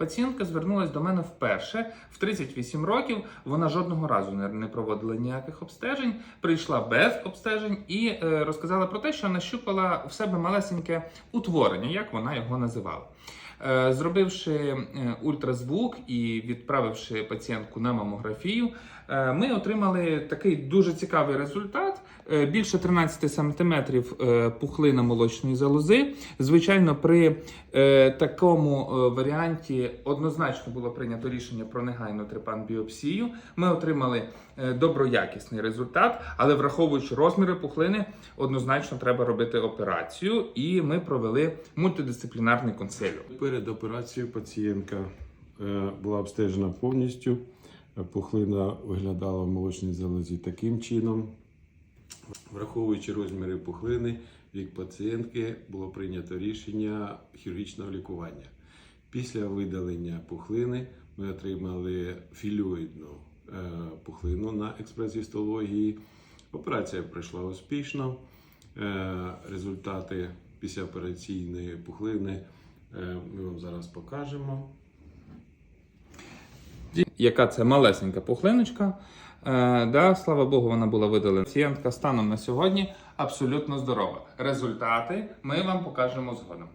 Пацієнтка звернулася до мене вперше в 38 років. Вона жодного разу не, проводила ніяких обстежень, прийшла без обстежень і е, розказала про те, що нащупала в себе малесеньке утворення, як вона його називала. Е, Зробивши е, ультразвук і відправивши пацієнтку на мамографію, ми отримали такий дуже цікавий результат. Більше 13 см пухлина молочної залози. Звичайно, при такому е, однозначно було прийнято рішення про негайну трепан-біопсію. Ми отримали е, доброякісний результат, але враховуючи розміри пухлини, однозначно треба робити операцію, і ми провели мультидисциплінарний консиліум. Перед операцією пацієнтка е, була обстежена повністю. Пухлина виглядала в молочній залозі таким чином. Враховуючи розміри пухлини, вік пацієнтки було прийнято рішення хірургічного лікування. Після видалення пухлини ми отримали філюїдну е, пухлину на експрес-гістології. Операція пройшла успішно. Е, Результати післяопераційної пухлини е, ми вам зараз покажемо. Яка це малесенька пухлиночка. Да, слава Богу, вона була видалена. Пацієнтка станом на сьогодні абсолютно здорова. Результати ми вам покажемо згодом.